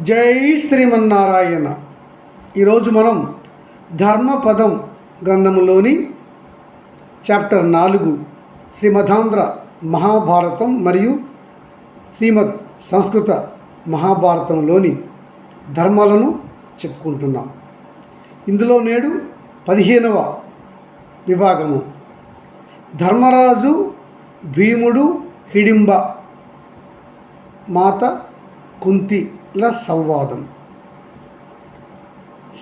జై శ్రీమన్నారాయణ. ఈరోజు మనం ధర్మపదం గ్రంథములోని చాప్టర్ నాలుగు శ్రీమధాంధ్ర మహాభారతం మరియు శ్రీమద్ సంస్కృత మహాభారతంలోని ధర్మాలను చెప్పుకుంటున్నాం. ఇందులో నేడు పదిహేనవ విభాగము. ధర్మరాజు భీముడు హిడింబ మాత కుంతి ల సంవాదం.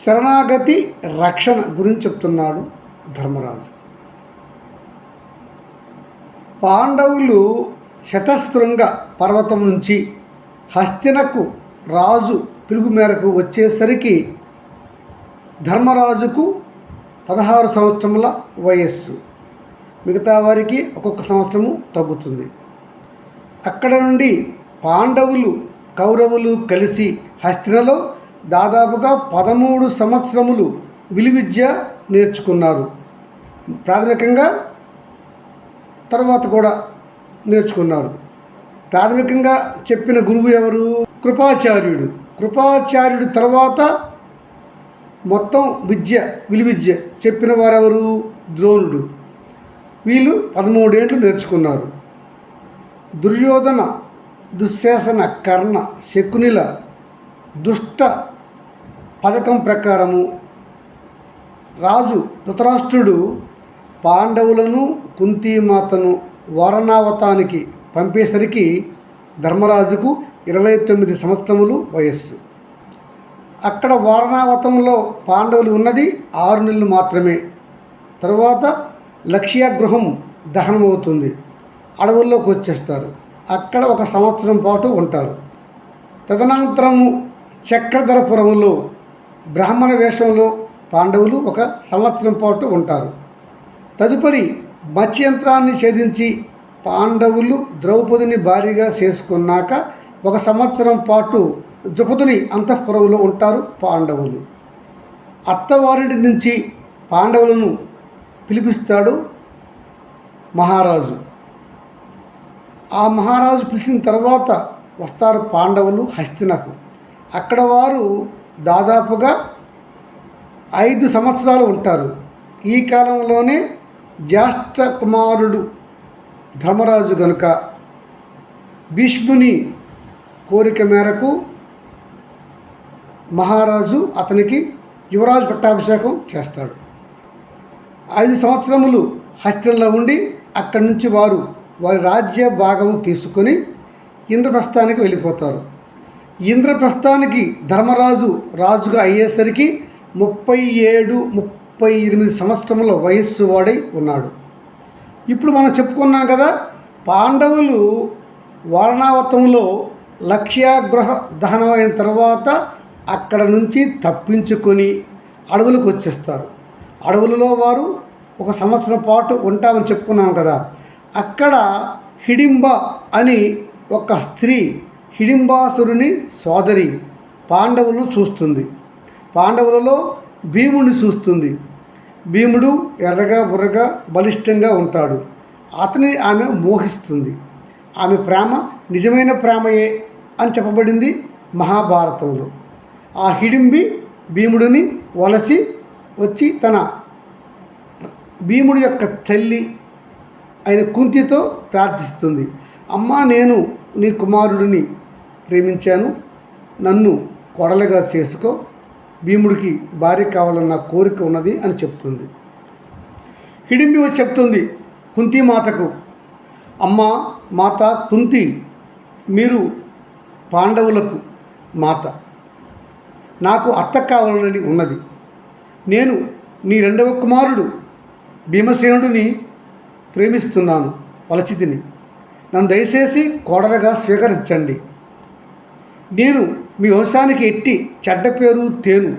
శరణాగతి రక్షణ గురించి చెప్తున్నాడు ధర్మరాజు. పాండవులు శతశృంగ పర్వతం నుంచి హస్తినకు రాజు పిలుపు మేరకు వచ్చేసరికి ధర్మరాజుకు పదహారు సంవత్సరముల వయస్సు. మిగతా వారికి ఒక్కొక్క సంవత్సరము తగ్గుతుంది. అక్కడ నుండి పాండవులు కౌరవులు కలిసి హస్తినలో దాదాపుగా పదమూడు సంవత్సరములు విలువిద్య నేర్చుకున్నారు. ప్రాథమికంగా తర్వాత కూడా నేర్చుకున్నారు. ప్రాథమికంగా చెప్పిన గురువు ఎవరు? కృపాచార్యుడు. కృపాచార్యుడు తర్వాత మొత్తం విద్య విలువిద్య చెప్పిన వారెవరు? ద్రోణుడు. వీళ్ళు పదమూడేండ్లు నేర్చుకున్నారు. దుర్యోధన దుశ్శాసన కర్ణ శకునిల దుష్ట పథకం ప్రకారము రాజు ధృతరాష్ట్రుడు పాండవులను కుంతీమాతను వారణావతానికి పంపేసరికి ధర్మరాజుకు ఇరవై తొమ్మిది సంవత్సరములు వయస్సు. అక్కడ వారణావతంలో పాండవులు ఉన్నది ఆరు నెలలు మాత్రమే. తరువాత లక్ష్యాగృహం దహనమవుతుంది. అడవుల్లోకి వచ్చేస్తారు. అక్కడ ఒక సంవత్సరం పాటు ఉంటారు. తదనంతరము చక్రధరపురములో బ్రాహ్మణ వేషంలో పాండవులు ఒక సంవత్సరం పాటు ఉంటారు. తదుపరి మత్స్యంత్రాన్ని ఛేదించి పాండవులు ద్రౌపదిని భారీగా చేసుకున్నాక ఒక సంవత్సరం పాటు ద్రుపదుని అంతఃపురంలో ఉంటారు పాండవులు. అత్తవారింటి నుంచి పాండవులను పిలిపిస్తాడు మహారాజు. ఆ మహారాజు పిలిచిన తర్వాత వస్తారు పాండవులు హస్తినకు. అక్కడ వారు దాదాపుగా ఐదు సంవత్సరాలు ఉంటారు. ఈ కాలంలోనే జ్యేష్ఠ కుమారుడు ధర్మరాజు గనుక భీష్ముని కోరిక మేరకు మహారాజు అతనికి యువరాజు పట్టాభిషేకం చేస్తాడు. ఐదు సంవత్సరములు హస్తంలో ఉండి అక్కడి నుంచి వారు వారి రాజ్య భాగం తీసుకొని ఇంద్రప్రస్థానికి వెళ్ళిపోతారు. ఇంద్రప్రస్థానికి ధర్మరాజు రాజుగా అయ్యేసరికి ముప్పై ఏడు ముప్పై ఎనిమిది సంవత్సరముల వయస్సు వాడై ఉన్నాడు. ఇప్పుడు మనం చెప్పుకున్నాం కదా పాండవులు వారణావతంలో లక్ష్యాగృహ దహనం అయిన తర్వాత అక్కడ నుంచి తప్పించుకొని అడవులకు వచ్చేస్తారు. అడవులలో వారు ఒక సంవత్సరం పాటు ఉంటామని చెప్పుకున్నాం కదా అక్కడ హిడింబ అని ఒక స్త్రీ హిడింబాసురుని సోదరి పాండవులను చూస్తుంది. పాండవులలో భీముడిని చూస్తుంది. భీముడు ఎర్రగా బుర్రగా బలిష్టంగా ఉంటాడు. అతని ఆమె మోహిస్తుంది. ఆమె ప్రేమ నిజమైన ప్రేమయే అని చెప్పబడింది మహాభారతంలో. ఆ హిడింబి భీముడిని వలచి వచ్చి తన భీముడి యొక్క తల్లి ఆయన కుంతితో ప్రార్థిస్తుంది. అమ్మా నేను నీ కుమారుడిని ప్రేమించాను. నన్ను కొడలుగా చేసుకో. భీముడికి భార్య కావాలన్న కోరిక ఉన్నది అని చెప్తుంది. హిడింబి వచ్చి చెప్తుంది కుంతి మాతకు అమ్మ మాత కుంతి మీరు పాండవులకు మాత. నాకు అత్త కావాలని ఉన్నది. నేను నీ రెండవ కుమారుడు. భీమసేనుడిని ప్రేమిస్తున్నాను వలచితిని నన్ను దయచేసి కోడలుగా స్వీకరించండి. నేను మీ వంశానికి ఎట్టి చెడ్డ పేరు తేను.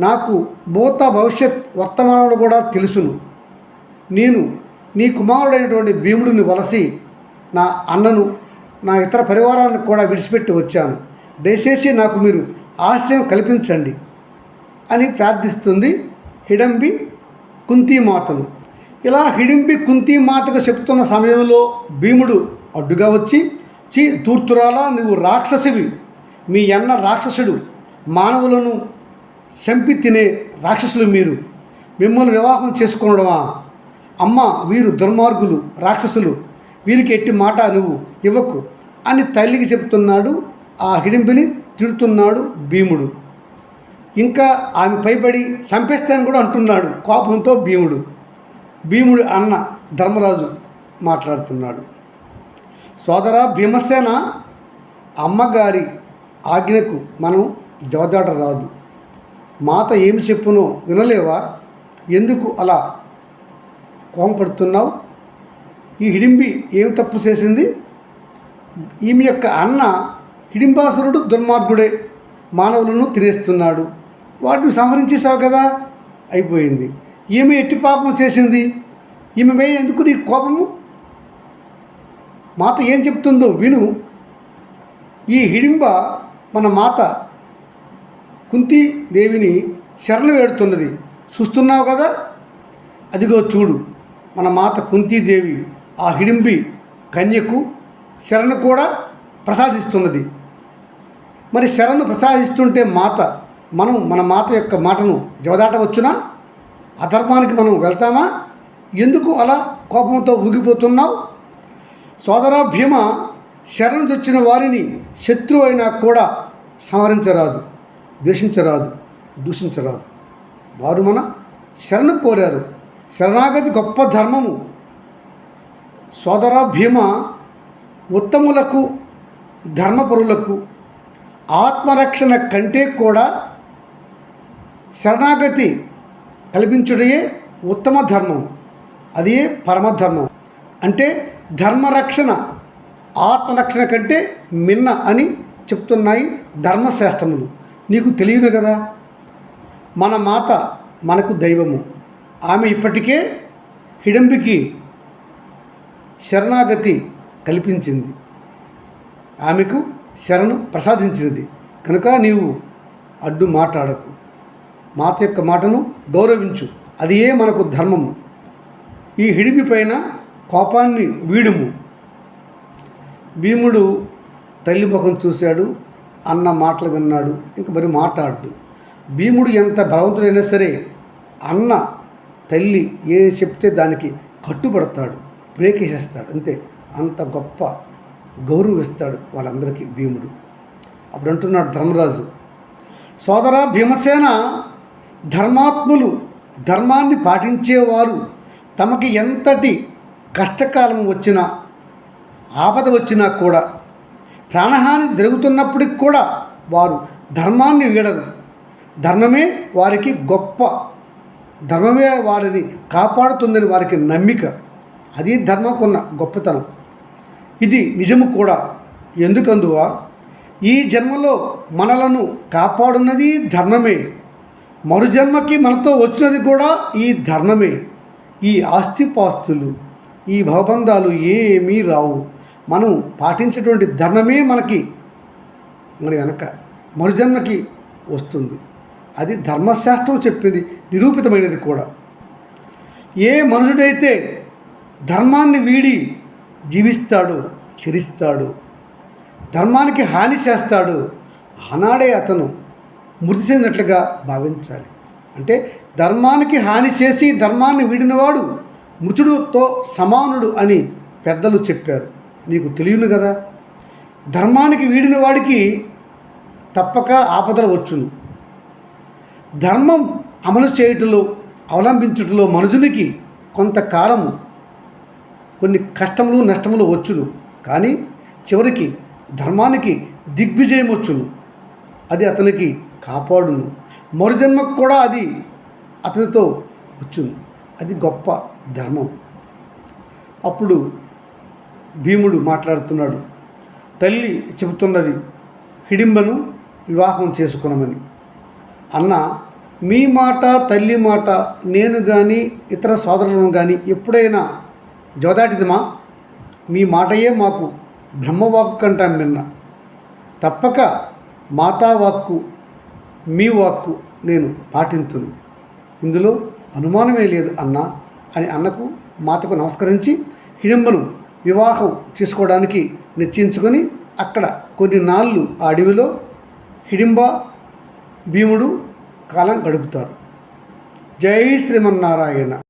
నాకు భూత భవిష్యత్ వర్తమానంలో కూడా తెలుసును. నేను నీ కుమారుడైనటువంటి భీముడిని వలసి నా అన్నను నా ఇతర పరివారాన్ని కూడా విడిచిపెట్టి వచ్చాను. దయచేసి నాకు మీరు ఆశ్రయం కల్పించండి అని ప్రార్థిస్తుంది హిడంబి కుంతీమాతను. ఇలా హిడింపి కుంతి మాతకు చెప్తున్న సమయంలో భీముడు అడ్డుగా వచ్చి చీ దూర్తురాలా నువ్వు రాక్షసివి. మీ అన్న రాక్షసుడు. మానవులను చంపి తినే రాక్షసులు మీరు. మిమ్మల్ని వివాహం చేసుకోవడమా అమ్మ వీరు దుర్మార్గులు రాక్షసులు. వీరికి ఎట్టి మాట నువ్వు ఇవ్వకు అని తల్లికి చెప్తున్నాడు ఆ హిడింపిని తిడుతున్నాడు భీముడు. ఇంకా ఆమె పైబడి చంపేస్తాను కూడా అంటున్నాడు కోపంతో భీముడు. భీముడి అన్న ధర్మరాజు మాట్లాడుతున్నాడు. సోదర భీమసేన అమ్మగారి ఆజ్ఞకు మనం జవదాట రాదు. మాత ఏమి చెప్పునో వినలేవా? ఎందుకు అలా కోపడుతున్నావు ఈ హిడింబి ఏం తప్పు చేసింది? ఈమె యొక్క అన్న హిడింబాసురుడు దుర్మార్గుడే మానవులను తినేస్తున్నాడు. వాటిని సంహరించేసావు కదా? అయిపోయింది. ఈమె ఎట్టి పాపం చేసింది? ఈమె మీద ఎందుకు నీ కోపము? మాత ఏం చెప్తుందో విను. ఈ హిడింబ మన మాత కుంతీదేవిని శరణు వేడుతున్నది. చూస్తున్నావు కదా? అదిగో చూడు మన మాత కుంతీదేవి ఆ హిడింబి కన్యకు శరణు కూడా ప్రసాదిస్తున్నది. మరి శరణు ప్రసాదిస్తుంటే మాత మనం మన మాత యొక్క మాటను జవదాటవచ్చునా? అధర్మానికి మనం వెళ్తామా? ఎందుకు అలా కోపంతో ఊగిపోతున్నావు? సోదర భీమ శరణు చొచ్చిన వారిని శత్రువు అయినా కూడా సంహరించరాదు ద్వేషించరాదు దూషించరాదు. వారు మన శరణు కోరారు. శరణాగతి గొప్ప ధర్మము. సోదర భీమ ఉత్తములకు ధర్మపరులకు ఆత్మరక్షణ కంటే కూడా శరణాగతి కల్పించుటయే ఉత్తమ ధర్మం. అదే పరమధర్మం. అంటే ధర్మరక్షణ ఆత్మరక్షణ కంటే మిన్న అని చెప్తున్నాయి ధర్మశాస్త్రములు. నీకు తెలియదు కదా? మన మాత మనకు దైవము. ఆమె ఇప్పటికే హిడంబికి శరణాగతి కల్పించింది. ఆమెకు శరణు ప్రసాదించినది. కనుక నీవు అడ్డు మాట్లాడకు. మాత యొక్క మాటను గౌరవించు. అది ఏ మనకు ధర్మము? ఈ హిడిపి పైన కోపాన్ని వీడుము. భీముడు తల్లి ముఖం చూశాడు అన్న మాటలు విన్నాడు ఇంక మరి మాట్లాడు భీముడు ఎంత బలవంతుడైనా సరే అన్న తల్లి ఏ చెప్తే దానికి కట్టుబడతాడు ప్రేకేసేస్తాడు అంతే. అంత గొప్ప గౌరవిస్తాడు వాళ్ళందరికీ భీముడు. అప్పుడు అంటున్నాడు ధర్మరాజు సోదర భీమసేన ధర్మాత్ములు ధర్మాన్ని పాటించేవారు. తమకి ఎంతటి కష్టకాలం వచ్చినా ఆపద వచ్చినా కూడా ప్రాణహాని జరుగుతున్నప్పటికి కూడా వారు ధర్మాన్ని వీడరు. ధర్మమే వారికి గొప్ప ధర్మమే వారిని కాపాడుతుందని వారికి నమ్మిక. అది ధర్మకున్న గొప్పతనం. ఇది నిజము కూడా. ఎందుకందువా? ఈ జన్మలో మనలను కాపాడున్నది ధర్మమే. మరుజన్మకి మనతో వచ్చినది కూడా ఈ ధర్మమే. ఈ ఆస్తిపాస్తులు ఈ భవబంధాలు ఏమీ రావు. మనం పాటించేటువంటి ధర్మమే మనకి మరి వెనక మరుజన్మకి వస్తుంది. అది ధర్మశాస్త్రం చెప్పింది నిరూపితమైనది కూడా. ఏ మనుషుడైతే ధర్మాన్ని వీడి జీవిస్తాడు చరిస్తాడు ధర్మానికి హాని చేస్తాడు ఆనాడే అతను మృతి చెందినట్లుగా భావించాలి. అంటే ధర్మానికి హాని చేసి ధర్మాన్ని వీడినవాడు మృతుడుతో సమానుడు అని పెద్దలు చెప్పారు. నీకు తెలియను కదా? ధర్మానికి వీడిన వాడికి తప్పక ఆపదలు వచ్చును. ధర్మం అమలు చేయటంలో అవలంబించుటలో మనుషునికి కొంతకాలము కొన్ని కష్టములు నష్టములు వచ్చును. కానీ చివరికి ధర్మానికి దిగ్విజయం వచ్చును. అది అతనికి కాపాడును. మరుజన్మకు కూడా అది అతనితో వచ్చును. అది గొప్ప ధర్మం. అప్పుడు భీముడు మాట్లాడుతున్నాడు తల్లి చెబుతున్నది హిడింబను వివాహం చేసుకునమని. అన్న మీ మాట తల్లి మాట నేను కానీ ఇతర సోదరులను కానీ ఎప్పుడైనా జవదాటిదమా? మీ మాటయే మాకు బ్రహ్మవాకు కంటాం నిన్న తప్పక మాతా వాక్కు మీ వాక్కు నేను పాటింతును. ఇందులో అనుమానమే లేదు అన్న అని అన్నకు మాతకు నమస్కరించి హిడింబను వివాహం చేసుకోవడానికి నిశ్చయించుకొని అక్కడ కొన్ని నాళ్ళు ఆ అడవిలో హిడింబ భీముడు కాలం గడుపుతారు. జై శ్రీమన్నారాయణ.